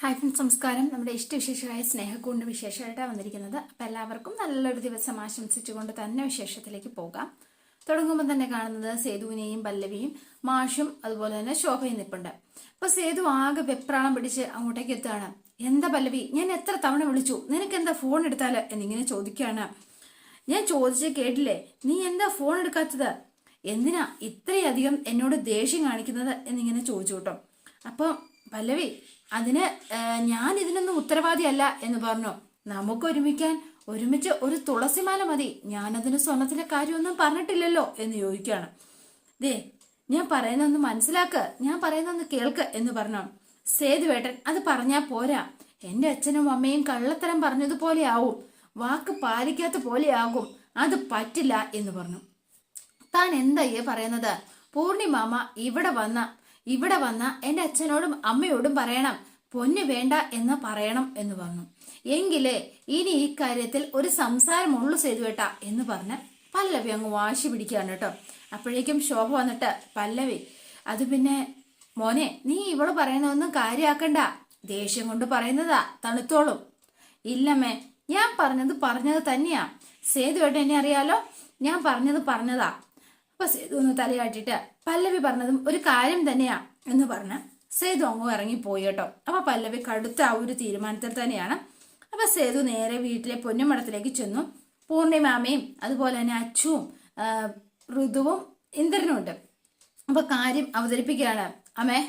Hi friends നമസ്കാരം. നമ്മുടെ ഇഷ്ടവിശേഷമായ സ്നേഹക്കൂണ്ട് വിശേഷമായിട്ടാണ് വന്നിരിക്കുന്നത്. അപ്പം എല്ലാവർക്കും നല്ലൊരു ദിവസം ആശംസിച്ചുകൊണ്ട് തന്നെ വിശേഷത്തിലേക്ക് പോകാം. തുടങ്ങുമ്പോൾ തന്നെ കാണുന്നത് സേതുവിനെയും പല്ലവിയും മാഷും അതുപോലെ തന്നെ ശോഭയും നിൽപ്പുണ്ട് അപ്പോൾ സേതു ആകെ വെപ്രാളം പിടിച്ച് അങ്ങോട്ടേക്ക് എത്തുകയാണ്. എന്താ പല്ലവി ഞാൻ എത്ര തവണ വിളിച്ചു? നിനക്ക് എന്താ ഫോൺ എടുത്താൽ എന്നിങ്ങനെ ചോദിക്കുകയാണ്. ഞാൻ ചോദിച്ചേ കേട്ടില്ലേ? നീ എന്താ ഫോൺ എടുക്കാത്തത്? എന്തിനാ ഇത്രയധികം എന്നോട് ദേഷ്യം കാണിക്കുന്നത്? എന്നിങ്ങനെ ചോദിച്ചു കേട്ടോ. അപ്പം പല്ലവി അതിന് ഞാൻ ഇതിനൊന്നും ഉത്തരവാദിയല്ല എന്ന് പറഞ്ഞു. നമുക്ക് ഒരുമിക്കാൻ ഒരുമിച്ച് ഒരു തുളസിമാല മതി. ഞാനതിന് സ്വർണത്തിന്റെ കാര്യമൊന്നും പറഞ്ഞിട്ടില്ലല്ലോ എന്ന് ചോദിക്കുകയാണ്. ദേ ഞാൻ പറയുന്നൊന്ന് മനസ്സിലാക്ക്. ഞാൻ പറയുന്നൊന്ന് കേൾക്ക് എന്ന് പറഞ്ഞു. സേതുവേട്ടൻ അത് പറഞ്ഞാ പോരാ. എന്റെ അച്ഛനും അമ്മയും കള്ളത്തരം പറഞ്ഞതുപോലെ ആവും വാക്ക് പാലിക്കാത്ത പോലെയാകും. അത് പറ്റില്ല എന്ന് പറഞ്ഞു. താൻ എന്തയ്യേ പറയുന്നത്? പൂർണിമാമ ഇവിടെ വന്ന ഇവിടെ വന്ന എന്റെ അച്ഛനോടും അമ്മയോടും പറയണം പൊന്നു വേണ്ട എന്ന് പറയണം എന്ന് പറഞ്ഞു. എങ്കിലേ ഇനി ഈ കാര്യത്തിൽ ഒരു സംസാരം സംസാരമുള്ളു സേതുവേട്ട എന്ന് പറഞ്ഞ് പല്ലവി അങ്ങ് വാശി പിടിക്കുകയാണ് കേട്ടോ. അപ്പോഴേക്കും ശോഭ വന്നിട്ട് പല്ലവി അത് പിന്നെ മോനെ നീ ഇവൾ പറയുന്നതൊന്നും കാര്യമാക്കണ്ട ദേഷ്യം കൊണ്ട് പറയുന്നതാ തണുത്തോളും. ഇല്ലമ്മേ ഞാൻ പറഞ്ഞത് പറഞ്ഞത് തന്നെയാ. സേതുവേട്ടൻ എന്നെ അറിയാലോ? ഞാൻ പറഞ്ഞത് പറഞ്ഞതാ. അപ്പൊ സേതു ഒന്ന് തലയാട്ടിട്ട് പല്ലവി പറഞ്ഞതും ഒരു കാര്യം തന്നെയാ എന്ന് പറഞ്ഞ് സേതു അങ്ങ് ഇറങ്ങിപ്പോയി കേട്ടോ. അപ്പൊ പല്ലവി കടുത്ത ആ ഒരു തീരുമാനത്തിൽ തന്നെയാണ്. അപ്പൊ സേതു നേരെ വീട്ടിലെ പൊന്നുമടത്തിലേക്ക് ചെന്നു. പൂർണിമാമയും അതുപോലെ തന്നെ അച്ചുവും ഋതുവും ഇന്ദ്രനും ഉണ്ട്. അപ്പൊ കാര്യം അവതരിപ്പിക്കുകയാണ്. അമ്മേ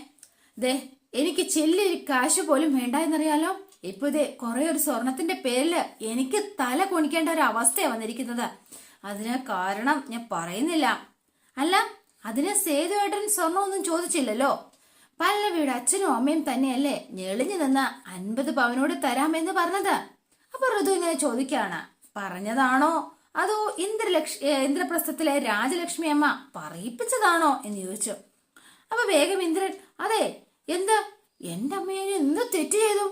ദേ എനിക്ക് ചെല്ലി കാശ് പോലും വേണ്ട എന്നറിയാലോ? ഇപ്പൊ ഇതേ കുറെ ഒരു സ്വർണത്തിന്റെ പേരിൽ എനിക്ക് തല കുണിക്കേണ്ട ഒരു അവസ്ഥയാണ് വന്നിരിക്കുന്നത്. അതിന് കാരണം ഞാൻ പറയുന്നില്ല. അല്ല അതിന് സേതുവേട്ടൻ സ്വർണമൊന്നും ചോദിച്ചില്ലല്ലോ. പല്ലവിയുടെ അച്ഛനും അമ്മയും തന്നെയല്ലേ ഞെളിഞ്ഞു നിന്ന അൻപത് പവനോട് തരാമെന്ന് പറഞ്ഞത്? അപ്പൊ ഋതു ഇങ്ങനെ ചോദിക്കാണ് പറഞ്ഞതാണോ? അതോ ഇന്ദ്രലക്ഷ ഇന്ദ്രപ്രസ്ഥത്തിലെ രാജലക്ഷ്മി അമ്മ പറയിപ്പിച്ചതാണോ എന്ന് ചോദിച്ചു. അപ്പൊ വേഗം ഇന്ദ്രൻ അതെ എന്ത്? എന്റെ അമ്മയെ എന്ത് തെറ്റ് ചെയ്തു?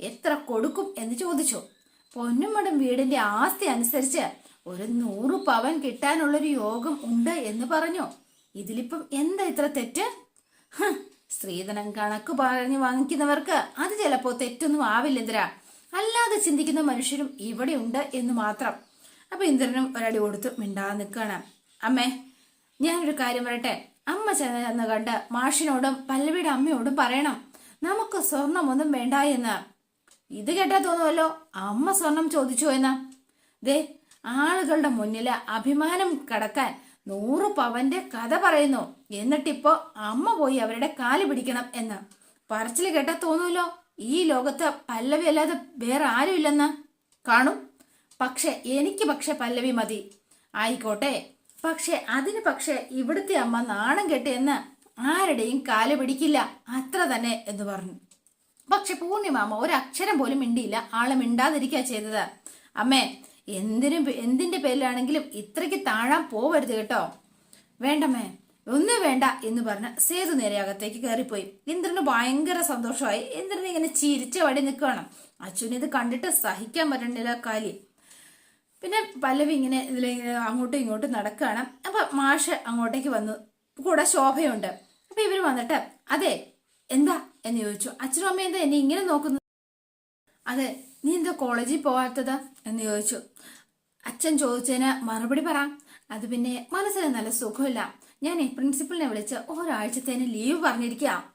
എത്ര കൊടുക്കും? എന്ന് ചോദിച്ചു. പൊന്നുമടം വീടിന്റെ ആസ്തി അനുസരിച്ച് ഒരു നൂറ് പവൻ കിട്ടാനുള്ളൊരു യോഗം ഉണ്ട് എന്ന് പറഞ്ഞു. ഇതിലിപ്പം എന്താ ഇത്ര തെറ്റ്? സ്ത്രീധനം കണക്ക് പറഞ്ഞ് വാങ്ങിക്കുന്നവർക്ക് അത് ചിലപ്പോ തെറ്റൊന്നും ആവില്ല ഇന്ദ്ര അല്ലാതെ ചിന്തിക്കുന്ന മനുഷ്യരും ഇവിടെ ഉണ്ട് എന്ന് മാത്രം. അപ്പൊ ഇന്ദ്രനും ഒരടി കൊടുത്ത് മിണ്ടാതെ നിൽക്കുകയാണ് അമ്മേ ഞാനൊരു കാര്യം പറയട്ടെ? അമ്മ ചെന്ന് കണ്ട് മാഷിനോടും പല്ലവിയുടെ അമ്മയോടും പറയണം. നമുക്ക് സ്വർണമൊന്നും വേണ്ട എന്ന്. ഇത് കേട്ടാ തോന്നുമല്ലോ അമ്മ സ്വർണം ചോദിച്ചു എന്ന്. ദേ ആളുകളുടെ മുന്നിൽ അഭിമാനം കടക്കാൻ നൂറ് പവന്റെ കഥ പറയുന്നു. എന്നിട്ടിപ്പോ അമ്മ പോയി അവരുടെ കാൽ പിടിക്കണം എന്ന്. പറച്ചിൽ കേട്ടാ തോന്നൂലോ? ഈ ലോകത്ത് പല്ലവി അല്ലാതെ വേറെ ആരുമില്ലെന്ന് കാണും. പക്ഷെ എനിക്ക് പക്ഷെ പല്ലവി മതി. ആയിക്കോട്ടെ. പക്ഷെ അതിന് പക്ഷെ ഇവിടുത്തെ അമ്മ നാണം കെട്ടിയെന്ന് ആരുടെയും കാൽ പിടിക്കില്ല. അത്ര തന്നെ എന്ന് പറഞ്ഞു. പക്ഷെ പൂർണിമാമ ഒരക്ഷരം പോലും മിണ്ടിയില്ല. ആളെ മിണ്ടാതിരിക്കുക ചെയ്തത്. അമ്മേ എന്തിനും എന്തിന്റെ പേരിലാണെങ്കിലും ഇത്രയ്ക്ക് താഴാൻ പോവരുത് കേട്ടോ. വേണ്ടമേ ഒന്നും വേണ്ട എന്ന് പറഞ്ഞ സേതു നേരെ അകത്തേക്ക് കയറിപ്പോയി. ഇന്ദ്രന് ഭയങ്കര സന്തോഷമായി. ഇന്ദ്രൻ ഇങ്ങനെ ചിരിച്ച വടി നിൽക്കുകയാണ്. അച്ഛന് ഇത് കണ്ടിട്ട് സഹിക്കാൻ പറ്റണില്ല കാലി പിന്നെ പല്ലവി ഇങ്ങനെ ഇതിലിങ്ങനെ അങ്ങോട്ടും ഇങ്ങോട്ടും നടക്കുകയാണ്. അപ്പൊ മാഷ് അങ്ങോട്ടേക്ക് വന്നു. കൂടെ ശോഭയുണ്ട്. അപ്പൊ ഇവർ വന്നിട്ട് അതെ എന്താ? എന്ന് ചോദിച്ചു. അച്ഛനും അമ്മയും എന്താ എന്നെ ഇങ്ങനെ നോക്കുന്നു അതെ നീ എന്താ കോളേജിൽ പോവാത്തത്? എന്ന് ചോദിച്ചു. അച്ഛൻ ചോദിച്ചതിന് മറുപടി പറ. അത് പിന്നെ മനസ്സിന് നല്ല സുഖമില്ല. ഞാൻ പ്രിൻസിപ്പലിനെ വിളിച്ച് ഒരാഴ്ചത്തേന് ലീവ് പറഞ്ഞിരിക്കുക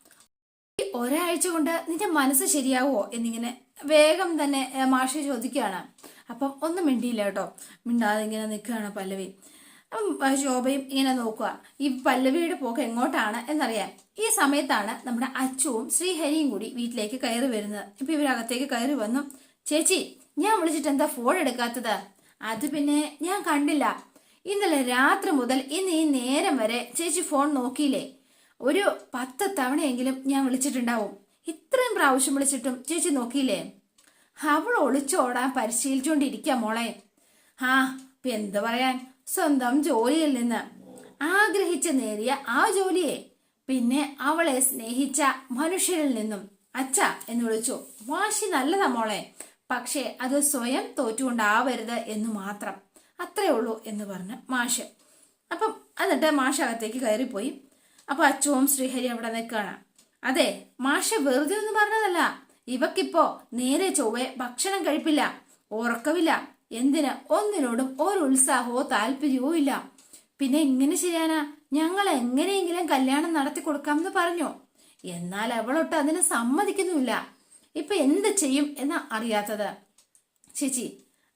ഒരാഴ്ച കൊണ്ട് നിന്റെ മനസ്സ് ശരിയാവോ എന്നിങ്ങനെ വേഗം തന്നെ മാഷി ചോദിക്കുകയാണ്. അപ്പം ഒന്നും മിണ്ടിയില്ല കേട്ടോ. മിണ്ടാതെ ഇങ്ങനെ നിൽക്കുകയാണ് പല്ലവി. അപ്പം, ശോഭയും ഇങ്ങനെ നോക്കുക. ഈ പല്ലവിയുടെ പോക്ക് എങ്ങോട്ടാണ് എന്നറിയാൻ. ഈ സമയത്താണ് നമ്മുടെ അച്ചുവും ശ്രീഹരിയും കൂടി വീട്ടിലേക്ക് കയറി വരുന്നത്. ഇപ്പം ഇവരകത്തേക്ക് കയറി വന്നു. ചേച്ചി ഞാൻ വിളിച്ചിട്ട് എന്താ ഫോൺ എടുക്കാത്തത്? അത് പിന്നെ ഞാൻ കണ്ടില്ല. ഇന്നലെ രാത്രി മുതൽ ഇന്ന് ഈ നേരം വരെ ചേച്ചി ഫോൺ നോക്കിയില്ലേ? ഒരു പത്ത് തവണയെങ്കിലും ഞാൻ വിളിച്ചിട്ടുണ്ടാവും. ഇത്രയും പ്രാവശ്യം വിളിച്ചിട്ടും ചേച്ചി നോക്കിയില്ലേ? അവൾ ഒളിച്ചോടാൻ പരിശീലിച്ചുകൊണ്ടിരിക്കുക മോളെ. ആ എന്തു പറയാൻ? സ്വന്തം ജോലിയിൽ നിന്ന് ആഗ്രഹിച്ച് നേടിയ ആ ജോലിയെ പിന്നെ അവളെ സ്നേഹിച്ച മനുഷ്യരിൽ നിന്നും അച്ഛ എന്ന് വിളിച്ചു. വാശി നല്ലതാ മോളെ. പക്ഷേ അത് സ്വയം തോറ്റുകൊണ്ടാവരുത് എന്ന് മാത്രം. അത്രേ ഉള്ളൂ എന്ന് പറഞ്ഞ് മാഷ്. അപ്പം എന്നിട്ട് മാഷ് അകത്തേക്ക് കയറിപ്പോയി. അപ്പൊ അച്ചുവും ശ്രീഹരി അവിടെ നിൽക്കുകയാണ്. അതെ മാഷ വെറുതെ ഒന്നും പറഞ്ഞതല്ല. ഇവക്കിപ്പോ നേരെ ചൊവ്വെ ഭക്ഷണം കഴിപ്പില്ല. ഉറക്കമില്ല. എന്തിന്? ഒന്നിനോടും ഒരു ഉത്സാഹമോ താല്പര്യവും ഇല്ല. പിന്നെ ഇങ്ങനെ ചെയ്യാനാ? ഞങ്ങൾ എങ്ങനെയെങ്കിലും കല്യാണം നടത്തി കൊടുക്കാം എന്ന് പറഞ്ഞു. എന്നാൽ അവളൊട്ട് അതിന് സമ്മതിക്കുന്നുമില്ല. ഇപ്പൊ എന്ത് ചെയ്യും എന്ന് അറിയാത്തത്? ചേച്ചി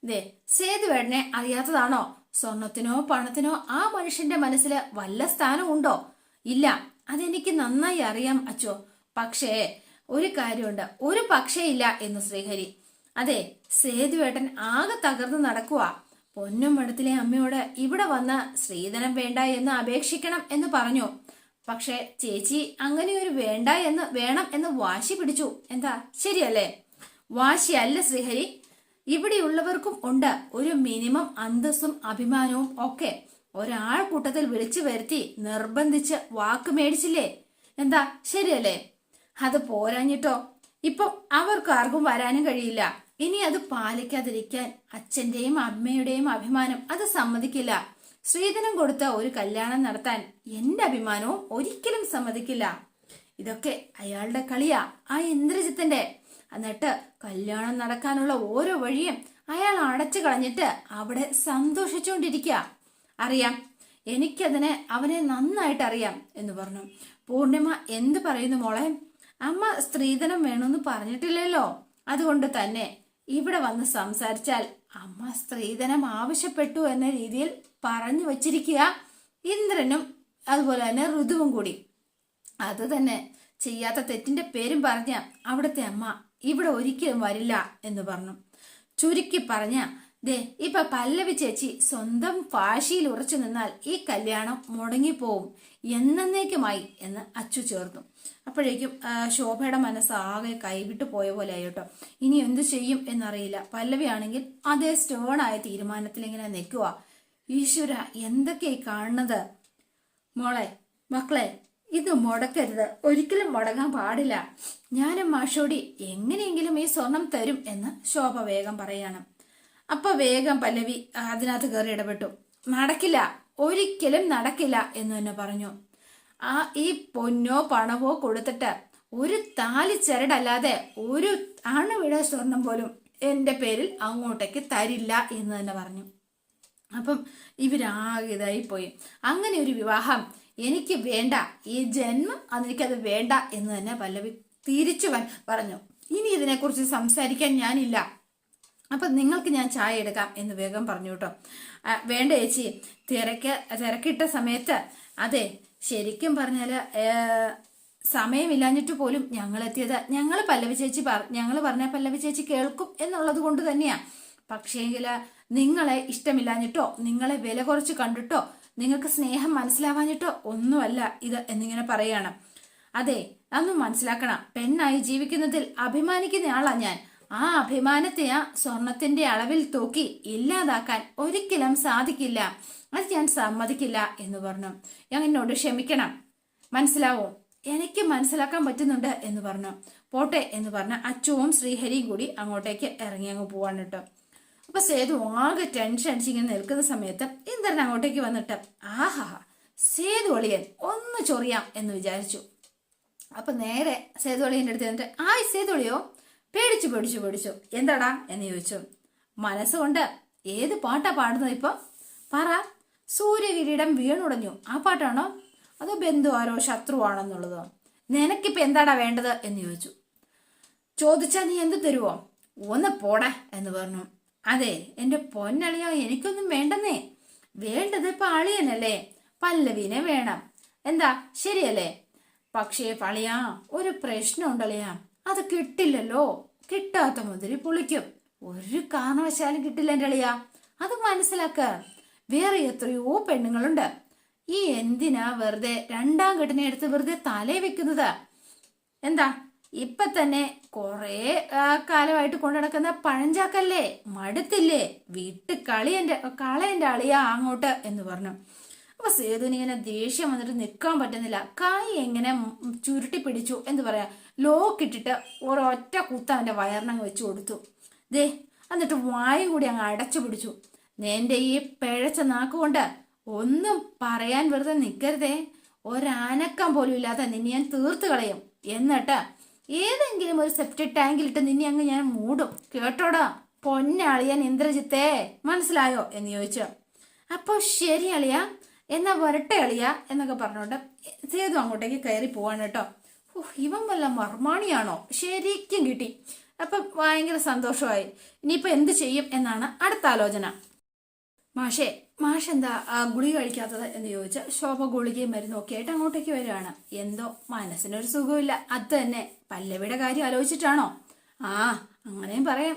ദേ സേതുവേടനെ അറിയാത്തതാണോ? സ്വർണത്തിനോ പണത്തിനോ ആ മനുഷ്യന്റെ മനസ്സിൽ വല്ല സ്ഥാനം ഉണ്ടോ? ഇല്ല അതെനിക്ക് നന്നായി അറിയാം അച്ചോ. പക്ഷേ ഒരു കാര്യമുണ്ട്. ഒരു പക്ഷേ ഇല്ല എന്ന് ശ്രീഹരി. അതെ സേതുവേട്ടൻ ആകെ തകർന്ന് നടക്കുക പൊന്നും മഠത്തിലെ അമ്മയോട് ഇവിടെ വന്ന് സ്ത്രീധനം വേണ്ട എന്ന് അപേക്ഷിക്കണം എന്ന് പറഞ്ഞു. പക്ഷെ ചേച്ചി അങ്ങനെ ഒരു വേണ്ട എന്ന് വേണം എന്ന് വാശി പിടിച്ചു. എന്താ? ശരിയല്ലേ? വാശി അല്ല ശ്രീഹരി. ഇവിടെയുള്ളവർക്കും ഉണ്ട് ഒരു മിനിമം അന്തസ്സും അഭിമാനവും ഒക്കെ. ഒരാൾ കൂട്ടത്തിൽ വിളിച്ചു വരുത്തി നിർബന്ധിച്ച് വാക്ക് മേടിച്ചില്ലേ? എന്താ? ശരിയല്ലേ? അത് പോരാഞ്ഞിട്ടോ? ഇപ്പം അവർക്ക് ആർക്കും വരാനും കഴിയില്ല. ഇനി അത് പാലിക്കാതിരിക്കാൻ അച്ഛന്റെയും അമ്മയുടെയും അഭിമാനം അത് സമ്മതിക്കില്ല. ശ്രീധനം കൊടുത്ത ഒരു കല്യാണം നടത്താൻ എന്റെ അഭിമാനവും ഒരിക്കലും സമ്മതിക്കില്ല. ഇതൊക്കെ അയാളുടെ കളിയാ ആ ഇന്ദ്രജിത്തിന്റെ. എന്നിട്ട് കല്യാണം നടക്കാനുള്ള ഓരോ വഴിയും അയാൾ അടച്ചു കളഞ്ഞിട്ട് അവിടെ സന്തോഷിച്ചുകൊണ്ടിരിക്കുക അറിയാം എനിക്കതിനെ അവനെ നന്നായിട്ട് അറിയാം എന്ന് പറഞ്ഞു. പൂർണിമ എന്ത് പറയുന്നു മോളെ? അമ്മ സ്ത്രീധനം വേണമെന്ന് പറഞ്ഞിട്ടില്ലല്ലോ. അതുകൊണ്ട് തന്നെ ഇവിടെ വന്ന് സംസാരിച്ചാൽ അമ്മ സ്ത്രീധനം ആവശ്യപ്പെട്ടു എന്ന രീതിയിൽ പറഞ്ഞു വച്ചിരിക്കുക. ഇന്ദ്രനും അതുപോലെ തന്നെ ഋതുവും കൂടി. അത് തന്നെ ചെയ്യാത്ത തെറ്റിന്റെ പേരും പറഞ്ഞ അവിടുത്തെ അമ്മ ഇവിടെ ഒരിക്കലും വരില്ല എന്ന് പറഞ്ഞു. ചുരുക്കി പറഞ്ഞ ദേ ഇപ്പൊ പല്ലവി ചേച്ചി സ്വന്തം ഭാഷയിൽ ഉറച്ചു നിന്നാൽ ഈ കല്യാണം മുടങ്ങിപ്പോവും. എന്നേക്കുമായി എന്ന് അച്ചു ചേർന്നു അപ്പോഴേക്കും ശോഭയുടെ മനസ്സ് ആകെ കൈവിട്ടു പോയ പോലെ ആയിട്ടോ ഇനി എന്തു ചെയ്യും എന്നറിയില്ല. പല്ലവി ആണെങ്കിൽ അതേ ആയ തീരുമാനത്തിൽ ഇങ്ങനെ നിൽക്കുക ഈശ്വര എന്തൊക്കെയായി കാണുന്നത്? മോളെ മക്കളെ ഇത് മുടക്കരുത്. ഒരിക്കലും മുടങ്ങാൻ പാടില്ല. ഞാനും മാഷോടി എങ്ങനെയെങ്കിലും ഈ സ്വർണം തരും എന്ന് ശോഭ വേഗം പറയാണ്. അപ്പൊ വേഗം പല്ലവി അതിനകത്ത് കയറി ഇടപെട്ടു. നടക്കില്ല ഒരിക്കലും നടക്കില്ല എന്ന് തന്നെ പറഞ്ഞു. ആ ഈ പൊന്നോ പണവോ കൊടുത്തിട്ട് ഒരു താലി ചരടല്ലാതെ ഒരു അണുവിട സ്വർണം പോലും എന്റെ പേരിൽ അങ്ങോട്ടേക്ക് തരില്ല എന്ന് തന്നെ പറഞ്ഞു. അപ്പം ഇവരാകെ ഇതായി പോയി അങ്ങനെ ഒരു വിവാഹം എനിക്ക് വേണ്ട ഈ ജന്മം അതെനിക്കത് വേണ്ട എന്ന് തന്നെ പല്ലവി തിരിച്ചു പറഞ്ഞു. ഇനി ഇതിനെക്കുറിച്ച് സംസാരിക്കാൻ ഞാനില്ല. അപ്പൊ നിങ്ങൾക്ക് ഞാൻ ചായ എടുക്കാം എന്ന് വേഗം പറഞ്ഞു കേട്ടോ. വേണ്ട ചേച്ചി തിരക്ക് തിരക്കിട്ട സമയത്ത് അതെ ശരിക്കും പറഞ്ഞാൽ ഏ, സമയമില്ലാഞ്ഞിട്ട് പോലും ഞങ്ങൾ എത്തിയത് ഞങ്ങൾ പല്ലവി ചേച്ചി പറ ഞങ്ങൾ പറഞ്ഞ പല്ലവി ചേച്ചി കേൾക്കും എന്നുള്ളത് കൊണ്ട് തന്നെയാ. പക്ഷേങ്കിൽ നിങ്ങളെ ഇഷ്ടമില്ലാഞ്ഞിട്ടോ നിങ്ങളെ വില കുറച്ച് കണ്ടിട്ടോ നിങ്ങൾക്ക് സ്നേഹം മനസ്സിലാവാഞ്ഞിട്ടോ ഒന്നുമല്ല ഇത് എന്നിങ്ങനെ പറയാണ്. അതെ അതൊന്നും മനസ്സിലാക്കണം. പെണ്ണായി ജീവിക്കുന്നതിൽ അഭിമാനിക്കുന്ന ആളാ ഞാൻ. ആ അഭിമാനത്തെ ആ സ്വർണത്തിന്റെ അളവിൽ തൂക്കി ഇല്ലാതാക്കാൻ ഒരിക്കലും സാധിക്കില്ല. അത് ഞാൻ സമ്മതിക്കില്ല എന്ന് പറഞ്ഞു. ഞാൻ എന്നോട് ക്ഷമിക്കണം. മനസ്സിലാവോ? എനിക്ക് മനസ്സിലാക്കാൻ പറ്റുന്നുണ്ട് എന്ന് പറഞ്ഞു. പോട്ടെ എന്ന് പറഞ്ഞ അച്ചുവും ശ്രീഹരിയും കൂടി അങ്ങോട്ടേക്ക് ഇറങ്ങി അങ്ങ് പോവാണ് കേട്ടോ. അപ്പൊ സേതു ആകെ ടെൻഷൻ അടിച്ച് ഇങ്ങനെ നിൽക്കുന്ന സമയത്ത് ഇന്ദ്രൻ അങ്ങോട്ടേക്ക് വന്നിട്ട് ആഹാ സേതു ഒളിയൻ ഒന്ന് ചൊറിയാം എന്ന് വിചാരിച്ചു. അപ്പൊ നേരെ സേതു സേതുവളിയുടെ അടുത്ത് എന്നിട്ട് ആയ് സേതുവളിയോ പേടിച്ചു പേടിച്ചു പേടിച്ചു. എന്താടാ എന്ന് ചോദിച്ചു. മനസ്സുകൊണ്ട് ഏത് പാട്ടാ പാടുന്നത് ഇപ്പൊ? പറ. സൂര്യകിരീടം വീണുടഞ്ഞു. ആ പാട്ടാണോ? അതോ ബന്ധുവാരോ ശത്രുവാണെന്നുള്ളതോ? നിനക്കിപ്പൊ എന്താടാ വേണ്ടത് എന്ന് ചോദിച്ചു. ചോദിച്ചാ നീ എന്ത് തരുവോ? ഒന്ന് പോടാ എന്ന് പറഞ്ഞു. അതെ എന്റെ പൊന്നളിയോ എനിക്കൊന്നും വേണ്ടെന്നേ. വേണ്ടത് ഇപ്പൊ അളിയനല്ലേ. പല്ലവിനെ വേണം. എന്താ ശരിയല്ലേ? പക്ഷേ പളിയാ ഒരു പ്രശ്നം പ്രശ്നമുണ്ടളിയാ. അത് കിട്ടില്ലല്ലോ. കിട്ടാത്ത മുതിരി പൊളിക്കും. ഒരു കാരണവശാലും കിട്ടില്ല എന്റെ അളിയ. അത് മനസ്സിലാക്ക. വേറെ എത്രയോ പെണ്ണുങ്ങളുണ്ട്. ഈ എന്തിനാ വെറുതെ രണ്ടാം കെട്ടിനെ എടുത്ത് വെറുതെ തലേ വെക്കുന്നത്? എന്താ? ഇപ്പൊ തന്നെ കൊറേ കാലമായിട്ട് കൊണ്ടു നടക്കുന്ന പഴഞ്ചാക്കല്ലേ? മടുത്തില്ലേ? വീട്ട് കളി കളയന്റെ അളിയ അങ്ങോട്ട് എന്ന് പറഞ്ഞു. അപ്പൊ സേതുവിന് ഇങ്ങനെ ദേഷ്യം വന്നിട്ട് നിൽക്കാൻ പറ്റുന്നില്ല. കായ് എങ്ങനെ ചുരുട്ടി പിടിച്ചു എന്ന് പറയാ. ലോക്ക് ഇട്ടിട്ട് ഒരൊറ്റ കുത്ത അവന്റെ വയറിനങ്ങ് വെച്ച് കൊടുത്തു. ദേ എന്നിട്ട് വായും കൂടി അങ്ങ് അടച്ചു പിടിച്ചു. നിന്റെ ഈ പിഴച്ച നാക്കുകൊണ്ട് ഒന്നും പറയാൻ വെറുതെ നിൽക്കരുതേ ഒരനക്കം പോലും ഇല്ലാതെ നിന്നെ ഞാൻ തീർത്ത് കളയും. എന്നിട്ട് ഏതെങ്കിലും ഒരു സെപ്റ്റിക് ടാങ്കിലിട്ട് നിന്നെ അങ്ങ് ഞാൻ മൂടും. കേട്ടോടാ? പൊന്നളിയൻ ഇന്ദ്രജിത്തേ മനസ്സിലായോ? എന്ന് ചോദിച്ചു. അപ്പോൾ ശരി അളിയ എന്നാ വരട്ടെ അളിയ എന്നൊക്കെ പറഞ്ഞോണ്ട് സേതു അങ്ങോട്ടേക്ക് കയറി പോവാണ് കേട്ടോ. ഇവൻ വല്ല മർമാണിയാണോ? ശരിക്കും കിട്ടി. അപ്പൊ ഭയങ്കര സന്തോഷമായി. ഇനിയിപ്പോ എന്ത് ചെയ്യും എന്നാണ് അടുത്ത ആലോചന. മാഷേ മാഷ് എന്താ ഗുളിക കഴിക്കാത്തത് എന്ന് ചോദിച്ച ശോഭ ഗുളികയും മരുന്നും ഒക്കെ ആയിട്ട് അങ്ങോട്ടേക്ക് വരികയാണ്. എന്തോ മനസ്സിനൊരു സുഖമില്ല അത് തന്നെ പല്ലവിയുടെ കാര്യം ആലോചിച്ചിട്ടാണോ? ആ അങ്ങനെയും പറയാം.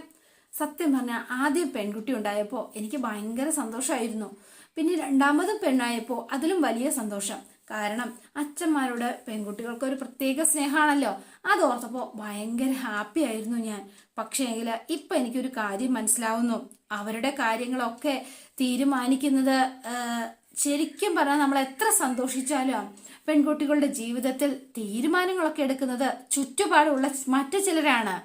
സത്യം പറഞ്ഞാൽ ആദ്യം പെൺകുട്ടി ഉണ്ടായപ്പോൾ എനിക്ക് ഭയങ്കര സന്തോഷമായിരുന്നു പിന്നെ രണ്ടാമതും പെണ്ണായപ്പോൾ അതിലും വലിയ സന്തോഷം. കാരണം അച്ഛന്മാരോട് പെൺകുട്ടികൾക്ക് ഒരു പ്രത്യേക സ്നേഹമാണല്ലോ. അത് ഓർത്തപ്പോൾ ഭയങ്കര ഹാപ്പി ആയിരുന്നു ഞാൻ. പക്ഷേങ്കിൽ ഇപ്പൊ എനിക്കൊരു കാര്യം മനസ്സിലാവുന്നു. അവരുടെ കാര്യങ്ങളൊക്കെ തീരുമാനിക്കുന്നത് ശരിക്കും പറഞ്ഞാൽ നമ്മൾ എത്ര സന്തോഷിച്ചാലും പെൺകുട്ടികളുടെ ജീവിതത്തിൽ തീരുമാനങ്ങളൊക്കെ എടുക്കുന്നത് ചുറ്റുപാടുള്ള മറ്റു ചിലരാണ്.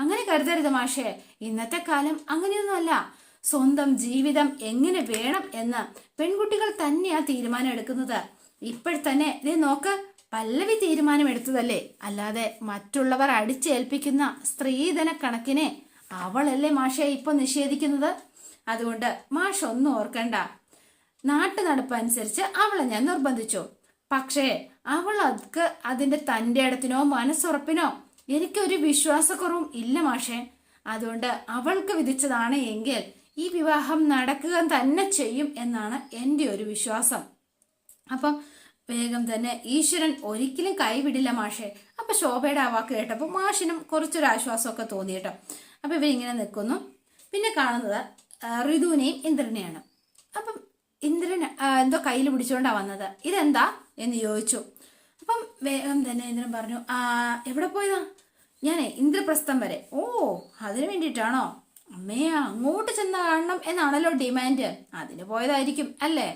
അങ്ങനെ കരുതരുത് മാഷേ. ഇന്നത്തെ കാലം അങ്ങനെയൊന്നുമല്ല. സ്വന്തം ജീവിതം എങ്ങനെ വേണം എന്ന് പെൺകുട്ടികൾ തന്നെയാ തീരുമാനം എടുക്കുന്നത്. ഇപ്പോഴത്തന്നെ നീ നോക്ക് പല്ലവി തീരുമാനം എടുത്തതല്ലേ അല്ലാതെ മറ്റുള്ളവർ അടിച്ചേൽപ്പിക്കുന്ന സ്ത്രീധന കണക്കിനെ അവളല്ലേ മാഷെ ഇപ്പൊ നിഷേധിക്കുന്നത്? അതുകൊണ്ട് മാഷ് ഒന്നും ഓർക്കണ്ട. നാട്ടു നടപ്പനുസരിച്ച് അവളെ ഞാൻ നിർബന്ധിച്ചു. പക്ഷേ അവൾ അതൊക്കെ അതിന്റെ തന്റെ ഇടത്തിനോ മനസ്സുറപ്പിനോ എനിക്കൊരു വിശ്വാസക്കുറവും ഇല്ല മാഷെ. അതുകൊണ്ട് അവൾക്ക് വിധിച്ചതാണ് എങ്കിൽ ഈ വിവാഹം നടക്കുക തന്നെ ചെയ്യും എന്നാണ് എന്റെ ഒരു വിശ്വാസം. അപ്പം വേഗം തന്നെ ഈശ്വരൻ ഒരിക്കലും കൈവിടില്ല മാഷെ. അപ്പൊ ശോഭയുടെ ആ വാക്ക് കേട്ടപ്പോൾ മാഷിനും കുറച്ചൊരു ആശ്വാസമൊക്കെ തോന്നി കേട്ടോ. അപ്പൊ ഇവരിങ്ങനെ നിൽക്കുന്നു. പിന്നെ കാണുന്നത് ഋതുവിനെയും ഇന്ദ്രനെയാണ്. അപ്പം ഇന്ദ്രൻ എന്തോ കയ്യിൽ പിടിച്ചുകൊണ്ടാ വന്നത്. ഇതെന്താ എന്ന് ചോദിച്ചു. അപ്പം വേഗം തന്നെ ഇന്ദ്രൻ പറഞ്ഞു എവിടെ പോയതാ? ഞാനേ ഇന്ദ്രപ്രസ്ഥം വരെ. ഓ അതിനു വേണ്ടിയിട്ടാണോ? അമ്മേ അങ്ങോട്ട് ചെന്ന് കാണണം എന്നാണല്ലോ ഡിമാൻഡ്. അതിന് പോയതായിരിക്കും അല്ലേ?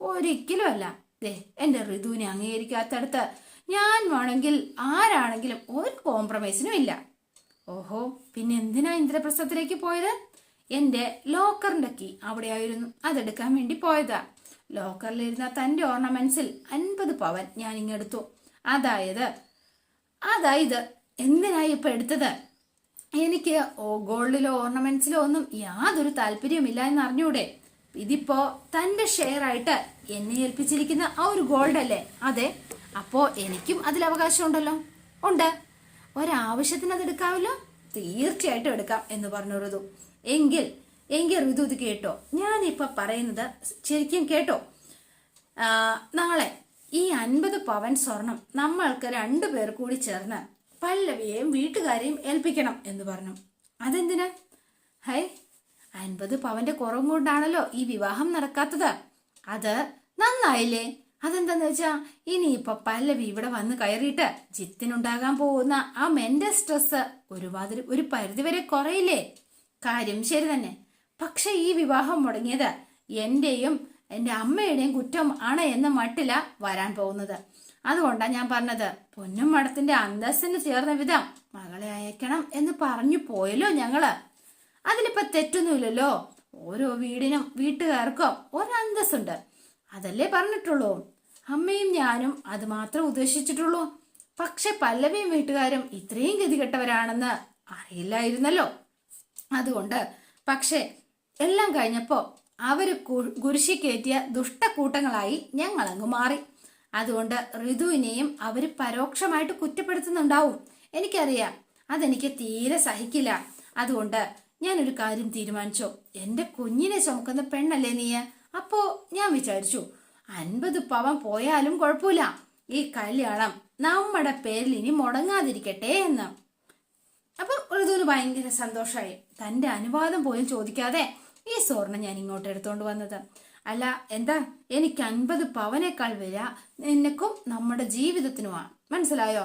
ഒരിക്കലും അല്ല. ദേ എന്റെ ഋതുവിനെ അംഗീകരിക്കാത്തടത്ത് ഞാൻ വേണമെങ്കിൽ ആരാണെങ്കിലും ഒരു കോംപ്രമൈസിനും ഇല്ല. ഓഹോ പിന്നെ എന്തിനാ ഇന്ദ്രപ്രസ്ഥത്തിലേക്ക് പോയത്? എന്റെ ലോക്കറിന്റെ കീ അവിടെയായിരുന്നു. അതെടുക്കാൻ വേണ്ടി പോയതാ. ലോക്കറിലിരുന്ന തന്റെ ഓർണമെന്റ്സിൽ അൻപത് പവൻ ഞാൻ ഇങ്ങെടുത്തു അതായത് അതായത് എന്തിനാ ഇപ്പൊ എടുത്തത്? എനിക്ക് ഗോൾഡിലോ ഓർണമെന്റ്സിലോ ഒന്നും യാതൊരു താല്പര്യമില്ല എന്ന് അറിഞ്ഞൂടെ ഇതിപ്പോ തന്റെ ഷെയർ ആയിട്ട് എന്നെ ഏൽപ്പിച്ചിരിക്കുന്ന ആ ഒരു ഗോൾഡ് അല്ലേ? അതെ. അപ്പോ എനിക്കും അതിൽ അവകാശം ഉണ്ടല്ലോ ഉണ്ട്. ഒരാവശ്യത്തിന് അത് എടുക്കാമല്ലോ? തീർച്ചയായിട്ടും എടുക്കാം എന്ന് പറഞ്ഞു ഋതു എങ്കിൽ എങ്കിൽ ഋതു ഇത് കേട്ടോ. ഞാനിപ്പൊ പറയുന്നത് ശരിക്കും കേട്ടോ. നാളെ ഈ അൻപത് പവൻ സ്വർണം നമ്മൾക്ക് രണ്ടു പേർ കൂടി ചേർന്ന് പല്ലവിയെയും വീട്ടുകാരെയും ഏൽപ്പിക്കണം എന്ന് പറഞ്ഞു. അതെന്തിനാ? ഹൈ അൻപത് പവന്റെ കുറവും കൊണ്ടാണല്ലോ ഈ വിവാഹം നടക്കാത്തത്. അത് നന്നായില്ലേ? അതെന്താന്ന് വെച്ചാ ഇനിയിപ്പൊ പല്ലവി ഇവിടെ വന്ന് കയറിയിട്ട് ജിത്തിനുണ്ടാകാൻ പോകുന്ന ആ മെന്റൽ സ്ട്രെസ് ഒരുപാതിരി ഒരു പരിധിവരെ കുറയില്ലേ? കാര്യം ശരി തന്നെ. പക്ഷെ ഈ വിവാഹം മുടങ്ങിയത് എന്റെയും എന്റെ അമ്മയുടെയും കുറ്റം ആണ് എന്ന മട്ടില വരാൻ പോകുന്നത്. അതുകൊണ്ടാണ് ഞാൻ പറഞ്ഞത് പൊന്നും മഠത്തിന്റെ അന്തസ്സിന് ചേർന്ന വിധം മകളെ അയക്കണം എന്ന് പറഞ്ഞു പോയല്ലോ ഞങ്ങൾ. അതിലിപ്പോ തെറ്റൊന്നുമില്ലല്ലോ. ഓരോ വീടിനും വീട്ടുകാർക്കോ ഒരന്തസ്സുണ്ട് അതല്ലേ പറഞ്ഞിട്ടുള്ളൂ. അമ്മയും ഞാനും അത് മാത്രം ഉദ്ദേശിച്ചിട്ടുള്ളൂ. പക്ഷെ പല്ലവിയും വീട്ടുകാരും ഇത്രയും ഗതികെട്ടവരാണെന്ന് അറിയില്ലായിരുന്നല്ലോ. അതുകൊണ്ട് പക്ഷേ എല്ലാം കഴിഞ്ഞപ്പോ അവർ കുരിശി കയറ്റിയ ദുഷ്ടക്കൂട്ടങ്ങളായി ഞങ്ങളങ്ങ് മാറി. അതുകൊണ്ട് ഋതുവിനെയും അവർ പരോക്ഷമായിട്ട് കുറ്റപ്പെടുത്തുന്നുണ്ടാവും. എനിക്കറിയാം. അതെനിക്ക് തീരെ സഹിക്കില്ല. അതുകൊണ്ട് ഞാനൊരു കാര്യം തീരുമാനിച്ചോ. എന്റെ കുഞ്ഞിനെ ചുമക്കുന്ന പെണ്ണല്ലേ നീ? അപ്പോ ഞാൻ വിചാരിച്ചു അൻപത് പവൻ പോയാലും കുഴപ്പമില്ല. ഈ കല്യാണം നമ്മുടെ പേരിൽ ഇനി മുടങ്ങാതിരിക്കട്ടെ എന്ന്. അപ്പൊ ഋതുവിന് ഭയങ്കര സന്തോഷമായി. തന്റെ അനുവാദം പോലും ചോദിക്കാതെ ഈ സ്വർണം ഞാൻ ഇങ്ങോട്ട് എടുത്തോണ്ട് വന്നത്. അല്ല എന്താ? എനിക്ക് അൻപത് പവനേക്കാൾ വില നിനക്കും നമ്മുടെ ജീവിതത്തിനുമാണ്. മനസ്സിലായോ?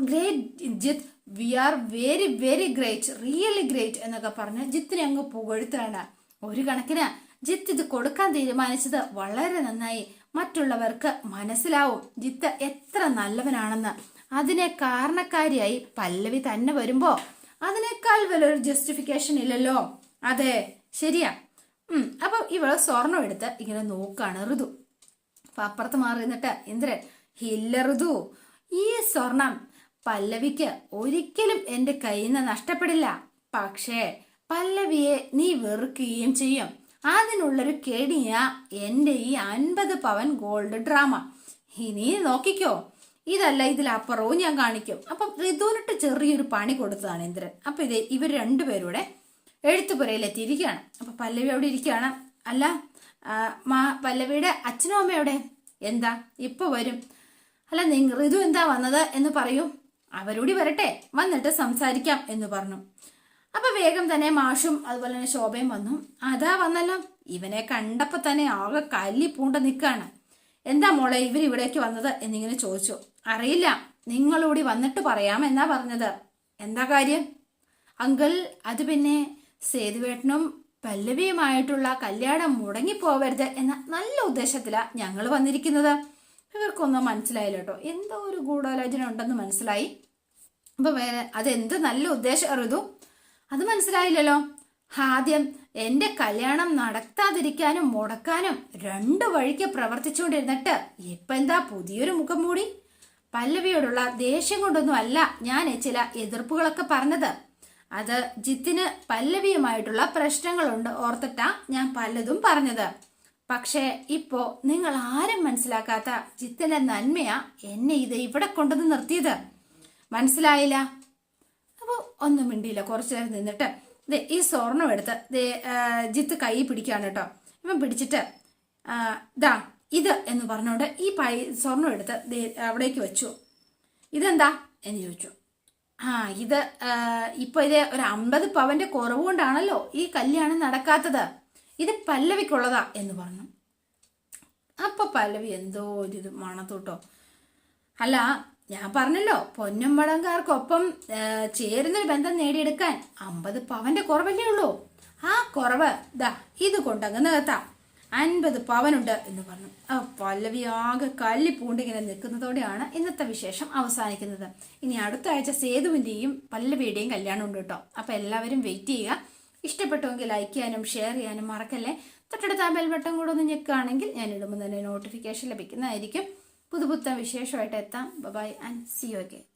Great Jith we are very very great really great എന്നൊക്കെ പറഞ്ഞ് ജിത്തിനെ അങ്ങ് പുകഴ്ത്താണ് ഒരു കണക്കിന് ജിത്ത് ഇത് കൊടുക്കാൻ തീരുമാനിച്ചത് വളരെ നന്നായി. മറ്റുള്ളവർക്ക് മനസ്സിലാവും ജിത്ത് എത്ര നല്ലവനാണെന്ന്. അതിനെ കാരണക്കാരിയായി പല്ലവി തന്നെ വരുമ്പോ അതിനേക്കാൾ വലിയൊരു ജസ്റ്റിഫിക്കേഷൻ ഇല്ലല്ലോ. അതെ ശരിയാ. ഉം അപ്പൊ ഇവൾ സ്വർണം എടുത്ത് ഇങ്ങനെ നോക്കാണ് ഋതു. അപ്പൊ അപ്പുറത്ത് മാറി നിന്നിട്ട് ഇന്ദ്രൻ ഇല്ല ഋതു ഈ സ്വർണം പല്ലവിക്ക് ഒരിക്കലും എന്റെ കയ്യിൽ നിന്ന് നഷ്ടപ്പെടില്ല. പക്ഷേ പല്ലവിയെ നീ വെറുക്കുകയും ചെയ്യും. അതിനുള്ളൊരു കെടിയ എന്റെ ഈ അൻപത് പവൻ ഗോൾഡ് ഡ്രാമ. ഇനി നോക്കിക്കോ. ഇതല്ല ഇതിലപ്പുറവും ഞാൻ കാണിക്കും. അപ്പം ഋതുവിനിട്ട് ചെറിയൊരു പണി കൊടുത്തതാണ് ഇന്ദ്രൻ. അപ്പൊ ഇത് ഇവർ രണ്ടുപേരൂടെ എഴുത്തുപുരയിലെത്തിയിരിക്കുകയാണ് അപ്പൊ പല്ലവി അവിടെ ഇരിക്കുകയാണ്. അല്ല മാ പല്ലവിയുടെ അച്ഛനും അമ്മയോടെ എന്താ? ഇപ്പൊ വരും. അല്ല നിങ്ങൾ ഋതു എന്താ വന്നത് എന്ന് പറയൂ. അവരോടി വരട്ടെ വന്നിട്ട് സംസാരിക്കാം എന്ന് പറഞ്ഞു. അപ്പൊ വേഗം തന്നെ മാഷും അതുപോലെ തന്നെ ശോഭയും വന്നു. അതാ വന്നല്ലോ. ഇവനെ കണ്ടപ്പോ തന്നെ ആകെ കല്ലി പൂണ്ട നിൽക്കാണ് എന്താ മോളെ ഇവർ ഇവിടേക്ക് വന്നത് എന്നിങ്ങനെ ചോദിച്ചു. അറിയില്ല നിങ്ങളൂടി വന്നിട്ട് പറയാം എന്നാ പറഞ്ഞത്. എന്താ കാര്യം? അങ്കിൾ അത് പിന്നെ സേതുവേട്ടനും പല്ലവിയുമായിട്ടുള്ള കല്യാണം മുടങ്ങി പോവരുത് എന്ന നല്ല ഉദ്ദേശത്തിലാണ് ഞങ്ങൾ വന്നിരിക്കുന്നത്. ഇവർക്കൊന്നും മനസ്സിലായില്ല കേട്ടോ എന്തോ ഒരു ഗൂഢാലോചന ഉണ്ടെന്ന് മനസ്സിലായി. അപ്പൊ വേറെ അതെന്ത് നല്ല ഉദ്ദേശം ഋതു അത് മനസ്സിലായില്ലല്ലോ. ആദ്യം എന്റെ കല്യാണം നടത്താതിരിക്കാനും മുടക്കാനും രണ്ടു വഴിക്ക് പ്രവർത്തിച്ചുകൊണ്ടിരുന്നിട്ട് ഇപ്പൊ എന്താ പുതിയൊരു മുഖം മൂടി? പല്ലവിയോടുള്ള ദേഷ്യം കൊണ്ടൊന്നും അല്ല ഞാൻ ചില എതിർപ്പുകളൊക്കെ പറഞ്ഞത്. അത് ജിത്തിന് പല്ലവിയുമായിട്ടുള്ള പ്രശ്നങ്ങളുണ്ട് ഓർത്തിട്ടാ ഞാൻ പലതും പറഞ്ഞത്. പക്ഷേ ഇപ്പോ നിങ്ങൾ ആരും മനസ്സിലാക്കാത്ത ജിത്തിന്റെ നന്മയാ എന്നെ ഇത് ഇവിടെ കൊണ്ടുവന്ന് നിർത്തിയത്. മനസ്സിലായില്ല? അപ്പോൾ ഒന്നും മിണ്ടിയില്ല. കുറച്ചു നേരം നിന്നിട്ട് ദേ ഈ സ്വർണം എടുത്ത് ദേ ജിത്ത് കൈ പിടിക്കുകയാണ് കേട്ടോ. ഇവൻ പിടിച്ചിട്ട് ദാ ഇത് എന്ന് പറഞ്ഞുകൊണ്ട് ഈ പൈ സ്വർണം എടുത്ത് ദേ അവിടേക്ക് വെച്ചു. ഇതെന്താ എന്ന് ചോദിച്ചു. ആ ഇത് ഇപ്പൊ ഇത് ഒരു അമ്പത് പവന്റെ കുറവ് കൊണ്ടാണല്ലോ ഈ കല്യാണം നടക്കാത്തത്. ഇത് പല്ലവിക്കുള്ളതാ എന്ന് പറഞ്ഞു. അപ്പോൾ പല്ലവി എന്തോ ഒരു ഇത് മണത്തോട്ടോ. അല്ല ഞാൻ പറഞ്ഞല്ലോ പൊന്നമ്പളംകാർക്കൊപ്പം ആ, ചേരുന്നൊരു ബന്ധം നേടിയെടുക്കാൻ അമ്പത് പവന്റെ കുറവല്ലേ ഉള്ളൂ. ആ കുറവ് ദാ ഇത് കൊണ്ടങ്ങ് നികത്താം. അൻപത് പവനുണ്ട് എന്ന് പറഞ്ഞു. ആ പല്ലവി ആകെ കല്ലി പൂണ്ടിങ്ങനെ നിൽക്കുന്നതോടെയാണ് ഇന്നത്തെ വിശേഷം അവസാനിക്കുന്നത്. ഇനി അടുത്ത ആഴ്ച സേതുവിന്റെയും പല്ലവിയുടെയും കല്യാണം ഉണ്ട് കേട്ടോ. അപ്പൊ എല്ലാവരും വെയിറ്റ് ചെയ്യുക. ഇഷ്ടപ്പെട്ടുവെങ്കിൽ ലൈക്ക് ചെയ്യാനും ഷെയർ ചെയ്യാനും മറക്കല്ലേ? തൊട്ടടുത്ത ആ ബെൽ ബട്ടൺ കൂടെ ഒന്ന് ഞെക്കുകയാണെങ്കിൽ ഞാൻ ഇടുമ്പോൾ തന്നെ നോട്ടിഫിക്കേഷൻ ലഭിക്കുന്നതായിരിക്കും. പുതുപുത്തൻ വിശേഷമായിട്ട് എത്താം. Bye and see you again